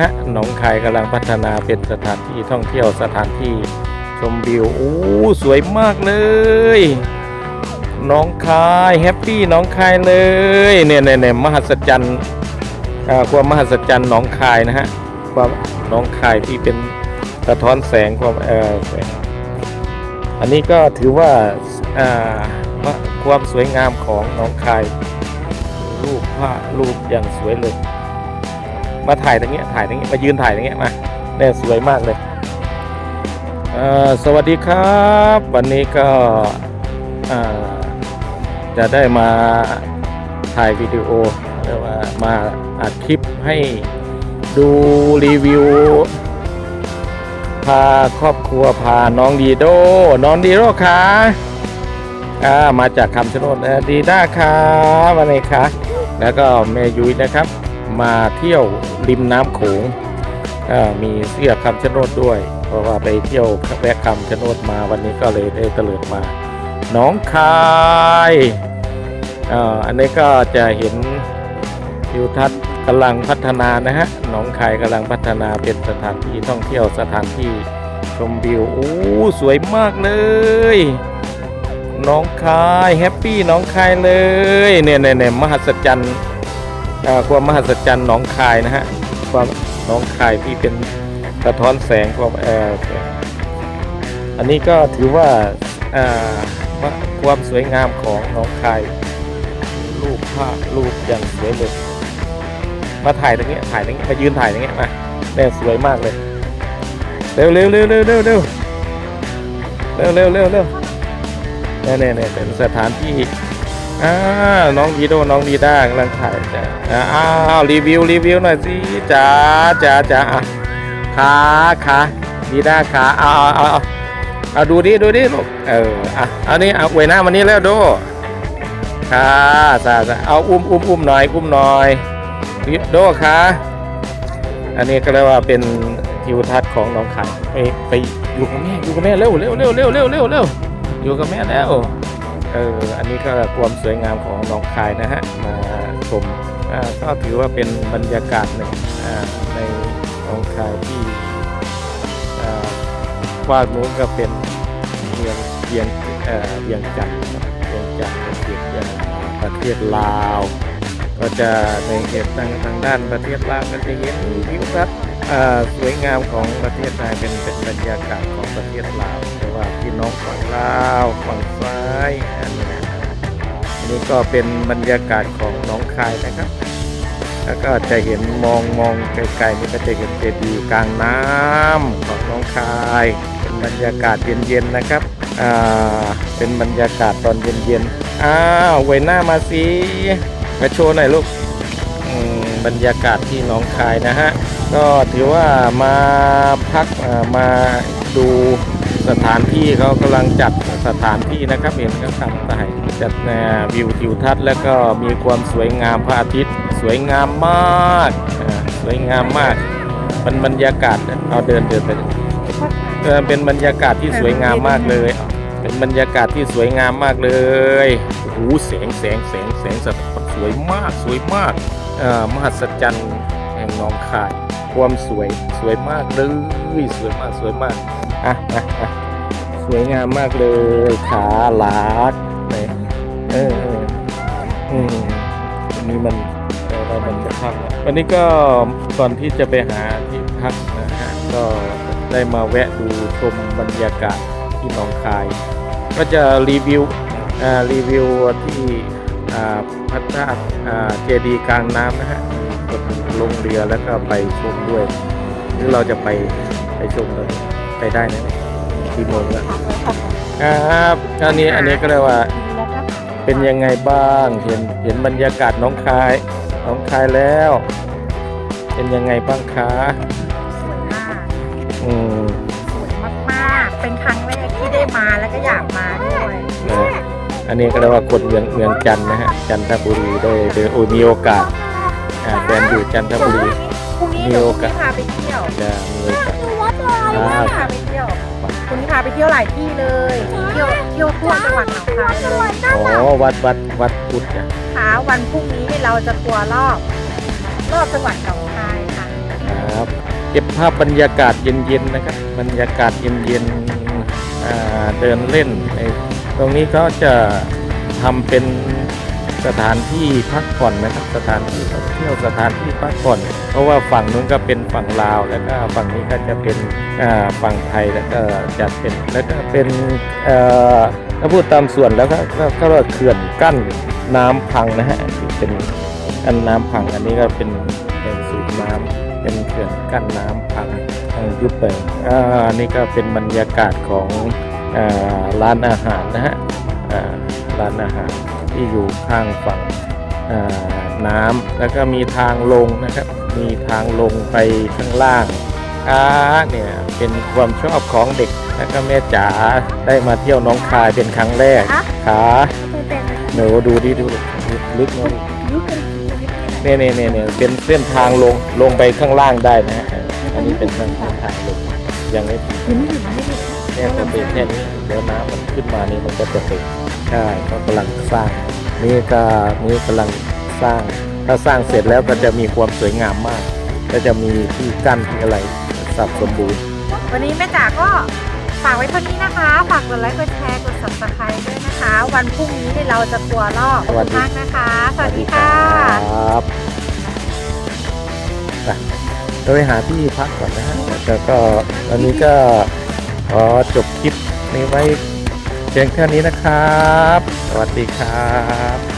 ฮะหนองคายกำลังพัฒนาเป็นสถานที่ท่องเที่ยวสถานที่ชมวิวโอ้สวยมากเลยหน้องคายแฮปปี้หน้องคายเลยเนี่ยเนี่ยเนี่ยมหัศจรรย์ความมหัศจรรย์หนองคายนะฮะความหนองคายที่เป็นสะท้อนแสงความเออแสงอันนี้ก็ถือว่าอ่าความสวยงามของหนองคายรูปภาพรูปอย่างสวยเลย มาถ่ายตรงเนี้ยถ่ายตรงเนี้ยมายืนถ่ายตรงเนี้ยมาเนี่ยสวยมากเลยเอ่อสวัสดีครับ วันนี้ก็อ่าจะได้มาถ่ายวิดีโอเรียกว่ามาอัดคลิปให้ดูรีวิว พาครอบครัวพาน้องดีโดน้องดีโดคะอ่ามาจากคำชะโนดนะดีด้าค่ะวันนี้ค่ะแล้วก็แม่ยุ้ยนะครับ มาเที่ยวริมน้ำโขงมีเสื้อคำชะโนดด้วย เพราะว่าไปเที่ยวแวะคำชะโนดมาวันนี้ก็เลยได้เตลิดมาหน้องคายอ่ออันนี้ก็จะเห็นทิวทัศน์กำลังพัฒนานะฮะหนองคายกำลังพัฒนาเป็นสถานที่ท่องเที่ยวสถานที่ชมวิวโอ้สวยมากเลยหน้องคายแฮปปี้หน้องคายเลยเนี่ยเนี่ยเนี่ยมหัศจรรย์ ความมหัศจรรย์หนองคายนะฮะความหนองคายที่เป็นสะท้อนแสงความเออแสงอันนี้ก็ถือว่าความสวยงามของหนองคายรูปภาพรูปอย่างสวยเลยมาถ่ายตรงนี้ถ่ายตรงนี้ยมายืนถ่ายตรงนี้มาเนี่ยสวยมากเลยเร็วเร็วเร็วเร็วเร็วเร็วเร็วเร็วเร็วเร็วเนี่ยเนี่ยเนี่ยเป็นสถานที่ อ่าน้องดีโดน้องดีด้ากำลังถ่ายจ้ะอ่าอ้าวรีวิวรีวิวหน่อยสิจ้าจ้าจ้าอะขาขาดีด้าขาเอาเอาเอาเอาดูดิดูดิลูกเอออะเอานี่เอาไว้หน้ามันนี้แล้วโดขาซาซาเอาอุ้มอุ้มอุ้มหน่อยอุ้มหน่อยโดขาอันนี้ก็เรียกว่าเป็นทิวทัศน์ของน้องไข่ไปไปอยู่กับแม่อยู่กับแม่เร็วเร็วเร็วเร็วเร็วเร็วเร็วอยู่กับแม่แล้ว เอออันนี้ก็ความสวยงามของหนองคายนะฮะมาชมก็ถือว่าเป็นบรรยากาศหนึ่งในหนองคายที่อ่าว่าดนู้นก็เป็นเวียงเวียงเอ่อเวียงจันทร์ครับเวียงจันทร์เป็นเขตอย่างประเทศลาว ก็จะในเขตทางทางด้านประเทศลาวก็จะเห็นวิวทัศน์ สวยงามของประเทศไทยเป็นเป็นบรรยากาศของประเทศลาวแต่ว่าพี่น้องฝั่งลาวฝั่งซ้ายอันนี้นี่ก็เป็นบรรยากาศของหนองคายนะครับ แล้วก็จะเห็นมองมองไกลๆนี่ก็จะเห็นเจดีย์กลางน้ำของหนองคายเป็นบรรยากาศเย็นๆนะครับอ่าเป็นบรรยากาศตอนเย็นๆอ้าวไว้หน้ามาสิมาโชว์หน่อยลูกอืมบรรยากาศที่หนองคายนะฮะ ก็ถือว่ามาพักมาดูสถานที่เขากำลังจัดสถานที่นะครับเห็นเขาทำได้จัดแนววิวทิวทัศน์แล้วก็มีความสวยงามพระอาทิตย์ สวยงามมากสวยงามมากมันบรรยากาศเอาเดินเดินไปเออเป็นบรรยากาศที่สวยงามมากเลย เป็นบรรยากาศที่สวยงามมากเลยโอ้แสงแสงแสงแสงสะท้อนสวยมากสวยมากอ่อมหัศจรรย์แห่งหนองคาย ความสวยสวยมากเลยสวยมากสวยมากอะอะอะสวยงามมากเลยขาหลากเนี่ยเออเอออืมอันนี้มันเรามันจะพักวันนี้ก็ก่อนที่จะไปหาที่พักนะฮะก็ได้มาแวะดูชมบรรยากาศที่หนองคาย ก็จะรีวิวอ่ารีวิวที่อ่าพระธาตุอ่าเจดีย์กลางน้ำนะฮะ ลงเรือแล้วก็ไปชมด้วย หรือเราจะไปไปชมเลยไปได้นะที่โมงแล้วครับอันนี้อันนี้ก็เรียกว่าเป็นยังไงบ้าง เห็นเห็นบรรยากาศหน้องคายหน้องคายแล้ว เป็นยังไงบ้างคะสวยมากอืมสวยมากๆ เป็นครั้งแรกที่ได้มาแล้วก็อยากมาด้วยเอออันนี้ก็เรียกว่าคนเมืองเมืองจันทร์นะฮะจันทบุรีได้ได้โอ้ยมีโอกาส อ่าแฟนอยู่จันทบุรี พรุ่งนี้มีเดี๋ยวโอพรุ่งกาสนี้พาไปเที่ยวจะมีโอกาสพรุ่งนี้พาไปเที่ยวพรุ่งนี้พาไปเที่ยวหลายที่เลย เที่ยวเที่ยวทั่วจังหวัดหนองคายเลยอ๋อวัดวัดวัดพุทธจ้ะค่ะวันพรุ่งนี้เราจะทัวร์รอบ รอบจังหวัดหนองคายค่ะครับก็บภาพบรรยากาศเย็นๆนะครับบรรยากาศเย็นๆอ่าเดินเล่นในตรงนี้ก็จะทำเป็น สถานที่พักผ่อนนะครับสถานที่ท่องเที่ยวสถานที่พักผ่อน เพราะว่าฝั่งนู้นก็เป็นฝั่งลาว แล้วก็ฝั่งนี้ก็จะเป็นฝั่งไทยแล้วก็จะเป็นแล้วก็เป็นถ้าพูดตามส่วนแล้วก็ก็ก็เขื่อนกั้นน้ำพังนะฮะเป็นกั้นน้ำพังอันนี้ก็เป็นเป็นสูบน้ำเป็นเขื่อนกั้นน้ำพังทางยุบไปอ่าอันนี้ก็เป็นบรรยากาศของอร้านอาหารนะฮะ ร้านอาหารที่อยู่ข้างฝั่งอ่าน้ำแล้วก็มีทางลงนะครับ มีทางลงไปข้างล่างอ่าเนี่ยเป็นความชอบของเด็กแล้วก็แม่จ๋าได้มาเที่ยวหน้องคายเป็นครั้งแรกคะขาเคยเป็นไหมหนูดูดิดูลึกนะยุคเป็นเนี่ยเนี่ยเนี่ยเนี่ยเป็นเส้นทางลงลงไปข้างล่างได้นะฮะอันนี้เป็นเส้นทางลงยังไม่ถึง หินหินไม่ได้แค่จะเป็นแค่นี้เดี๋ยวน้ำมันขึ้นมานี่มันก็จะเป็นใช่ก็กำลังสร้าง นี่ก็นี่กำลังสร้าง ถ้าสร้างเสร็จแล้วก็จะมีความสวยงามมาก ก็จะมีที่กั้นที่อะไรสับสมบูรณ์ วันนี้แม่จ๋าก็ฝากไว้เท่านี้นะคะ ฝากกดไลค์กดแชร์กด subscribe ด้วยนะคะ วันพรุ่งนี้เนี่เราจะทัวรอบมากนะคะ สวัสดีค่ะครับไปไปหาที่พักก่อนนะฮะแล้วก็วันนี้ก็ ขอจบคลิปนี้ไว้เพียงแค่นี้นะครับ สวัสดีครับ